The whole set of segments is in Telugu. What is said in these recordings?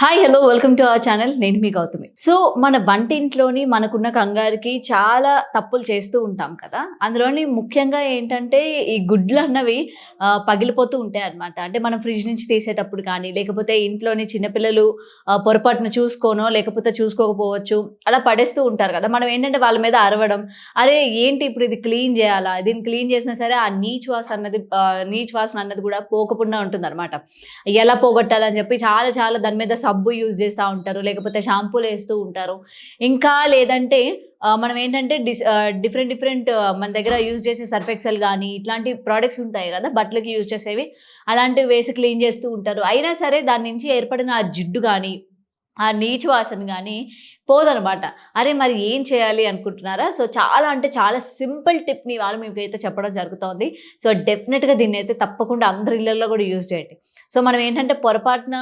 Hi hello welcome to our channel నేను మీ గౌతమి. సో మన వంటింట్లోని మనకున్న కంగారుకి చాలా తప్పులు చేస్తూ ఉంటాం కదా. అందులోని ముఖ్యంగా ఏంటంటే ఈ గుడ్లు అన్నవి పగిలిపోతూ ఉంటాయి అన్నమాట. అంటే మనం ఫ్రిడ్జ్ నుంచి తీసేటప్పుడు కానీ లేకపోతే ఇంట్లోని చిన్నపిల్లలు పొరపాటున చూసుకోనో లేకపోతే చూసుకోకపోవచ్చు అలా పడేస్తూ ఉంటారు కదా. మనం ఏంటంటే వాళ్ళ మీద అరవడం అరే ఏంటి ఇప్పుడు ఇది క్లీన్ చేయాలా? దీన్ని క్లీన్ చేసినా సరే ఆ నీచ్ వాసన అన్నది నీచ్ వాసన అన్నది కూడా పోకుండా ఉంటుంది అనమాట ఎలా పోగొట్టాలని చెప్పి చాలా చాలా దాని మీద సబ్బు యూజ్ చేస్తూ ఉంటారు లేకపోతే షాంపూలు వేస్తూ ఉంటారు. ఇంకా లేదంటే మనం ఏంటంటే డిస్ డిఫరెంట్ డిఫరెంట్ మన దగ్గర యూజ్ చేసే సర్ఫెక్సల్ కానీ ఇట్లాంటి ప్రోడక్ట్స్ ఉంటాయి కదా బట్టలకి యూజ్ చేసేవి. అలాంటివి వేసి క్లీన్ చేస్తూ ఉంటారు. అయినా సరే దాని నుంచి ఏర్పడిన ఆ జిడ్డు కానీ ఆ నీచు వాసన కానీ పోదనమాట. అరే మరి ఏం చేయాలి అనుకుంటున్నారా? సో చాలా అంటే చాలా సింపుల్ టిప్ని వాళ్ళు మీకైతే చెప్పడం జరుగుతోంది. సో డెఫినెట్గా దీన్ని అయితే తప్పకుండా అందరి ఇళ్ళలో కూడా యూజ్ చేయండి. సో మనం ఏంటంటే పొరపాటున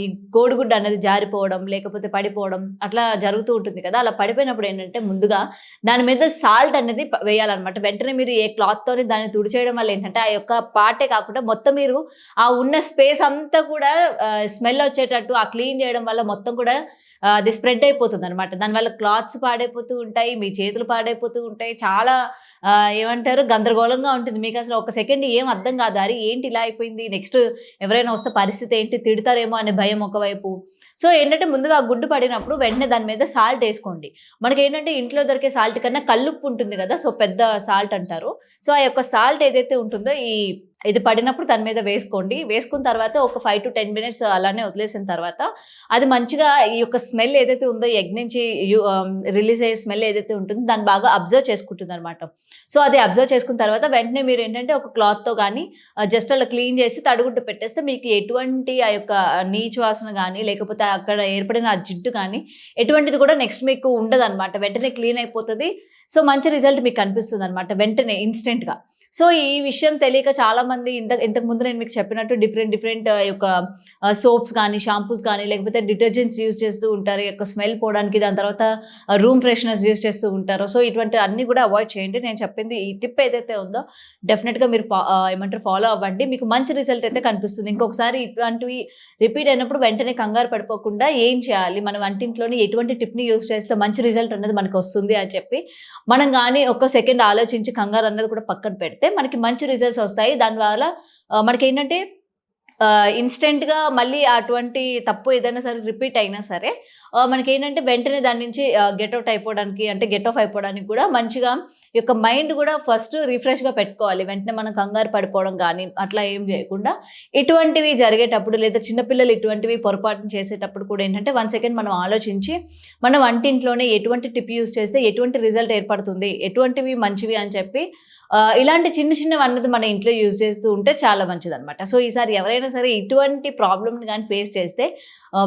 ఈ కోడిగుడ్డు అనేది జారిపోవడం లేకపోతే పడిపోవడం అట్లా జరుగుతూ ఉంటుంది కదా. అలా పడిపోయినప్పుడు ఏంటంటే ముందుగా దాని మీద సాల్ట్ అనేది వేయాలన్నమాట. వెంటనే మీరు ఏ క్లాత్తోని దాన్ని తుడిచేయడం వల్ల ఏంటంటే ఆ యొక్క పార్టే కాకుండా మొత్తం మీరు ఆ ఉన్న స్పేస్ అంతా కూడా స్మెల్ వచ్చేటట్టు ఆ క్లీన్ చేయడం వల్ల మొత్తం కూడా అది స్ప్రెడ్ అయిపోతుంది. అనమాట దానివల్ల క్లాత్స్ పాడైపోతూ ఉంటాయి మీ చేతులు పాడైపోతూ ఉంటాయి. చాలా ఏమంటారు గందరగోళంగా ఉంటుంది. మీకు అసలు ఒక సెకండ్ ఏం అర్థం కాదు. అరే ఏంటి ఇలా అయిపోయింది? నెక్స్ట్ ఎవరైనా వస్తే పరిస్థితి ఏంటి? తిడతారేమో అనే భయం ఒకవైపు. సో ఏంటంటే ముందుగా గుడ్డు పడినప్పుడు వెంటనే దాని మీద సాల్ట్ వేసుకోండి. మనకి ఏంటంటే ఇంట్లో దొరికే సాల్ట్ కన్నా కల్లుప్పు ఉంటుంది కదా సో పెద్ద సాల్ట్ అంటారు. సో ఆ యొక్క సాల్ట్ ఏదైతే ఉంటుందో ఈ ఇది పడినప్పుడు దాని మీద వేసుకోండి. వేసుకున్న తర్వాత ఒక ఫైవ్ టు టెన్ మినిట్స్ అలానే వదిలేసిన తర్వాత అది మంచిగా ఈ యొక్క స్మెల్ ఏదైతే ఉందో ఎగ్ నుంచి రిలీజ్ అయ్యే స్మెల్ ఏదైతే ఉంటుందో దాన్ని బాగా అబ్జర్వ్ చేసుకుంటుంది అనమాట సో అది అబ్జర్వ్ చేసుకున్న తర్వాత వెంటనే మీరు ఏంటంటే ఒక క్లాత్తో కానీ జస్ట్ అలా క్లీన్ చేసి తడుగుడ్డు పెట్టేస్తే మీకు ఎటువంటి ఆ యొక్క నీచు వాసన కానీ లేకపోతే అక్కడ ఏర్పడిన ఆ జిడ్డు కానీ ఎటువంటిది కూడా నెక్స్ట్ మీకు ఉండదు అనమాట వెంటనే క్లీన్ అయిపోతుంది. సో మంచి రిజల్ట్ మీకు కనిపిస్తుంది అనమాట వెంటనే ఇన్స్టెంట్గా సో ఈ విషయం తెలియక చాలామంది ఇంత ఇంతకు ముందు నేను మీకు చెప్పినట్టు డిఫరెంట్ డిఫరెంట్ యొక్క సోప్స్ కానీ షాంపూస్ కానీ లేకపోతే డిటర్జెంట్స్ యూజ్ చేస్తూ ఉంటారు. యొక్క స్మెల్ పోవడానికి దాని తర్వాత రూమ్ ఫ్రెషనర్స్ యూజ్ చేస్తూ ఉంటారు. సో ఇటువంటి అన్ని కూడా అవాయిడ్ చేయండి. నేను చెప్పింది ఈ టిప్ ఏదైతే ఉందో డెఫినెట్గా మీరు ఏమంటారు ఫాలో అవ్వండి. మీకు మంచి రిజల్ట్ అయితే కనిపిస్తుంది. ఇంకొకసారి ఇట్లాంటివి రిపీట్ అయినప్పుడు వెంటనే కంగారు పడిపోకుండా ఏం చేయాలి? మన వంటింట్లోని ఎటువంటి టిప్ని యూజ్ చేస్తే మంచి రిజల్ట్ అనేది మనకు వస్తుంది అని చెప్పి మనం కానీ ఒక సెకండ్ ఆలోచించి కంగారు అన్నది కూడా పక్కన పెడతాం. మనకి మంచి రిజల్ట్స్ వస్తాయి. దానివల్ల మనకి ఏంటంటే ఇన్స్టెంట్గా మళ్ళీ అటువంటి తప్పు ఏదైనా సరే రిపీట్ అయినా సరే మనకి ఏంటంటే వెంటనే దాని నుంచి గెట్ అవుట్ అయిపోవడానికి అంటే గెట్ ఆఫ్ అయిపోవడానికి కూడా మంచిగా యొక్క మైండ్ కూడా ఫస్ట్ రిఫ్రెష్గా పెట్టుకోవాలి. వెంటనే మనం కంగారు పడిపోవడం కానీ అట్లా ఏం చేయకుండా ఇటువంటివి జరిగేటప్పుడు లేదా చిన్నపిల్లలు ఇటువంటివి పొరపాటున చేసేటప్పుడు కూడా ఏంటంటే వన్ సెకండ్ మనం ఆలోచించి మన వంటింట్లోనే ఎటువంటి టిప్ యూస్ చేస్తే ఎటువంటి రిజల్ట్ ఏర్పడుతుంది ఎటువంటివి మంచివి అని చెప్పి ఇలాంటి చిన్న చిన్నవి అన్నది మన ఇంట్లో యూజ్ చేస్తూ ఉంటే చాలా మంచిది అనమాట సో ఈసారి ఎవరైనా సరే ఇటువంటి ప్రాబ్లమ్ని కానీ ఫేస్ చేస్తే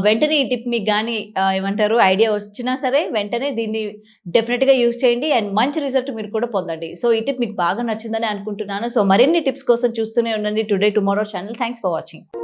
వెంటనే ఈ టిప్ మీకు కానీ ఏమంటారు ఐడియా వచ్చినా సరే వెంటనే దీన్ని డెఫినెట్గా యూజ్ చేయండి అండ్ మంచి రిజల్ట్ మీరు కూడా పొందండి. సో ఈ టిప్ మీకు బాగా నచ్చిందని అనుకుంటున్నాను. సో మరిన్ని టిప్స్ కోసం చూస్తూనే ఉండండి. Today tomorrow channel thanks for watching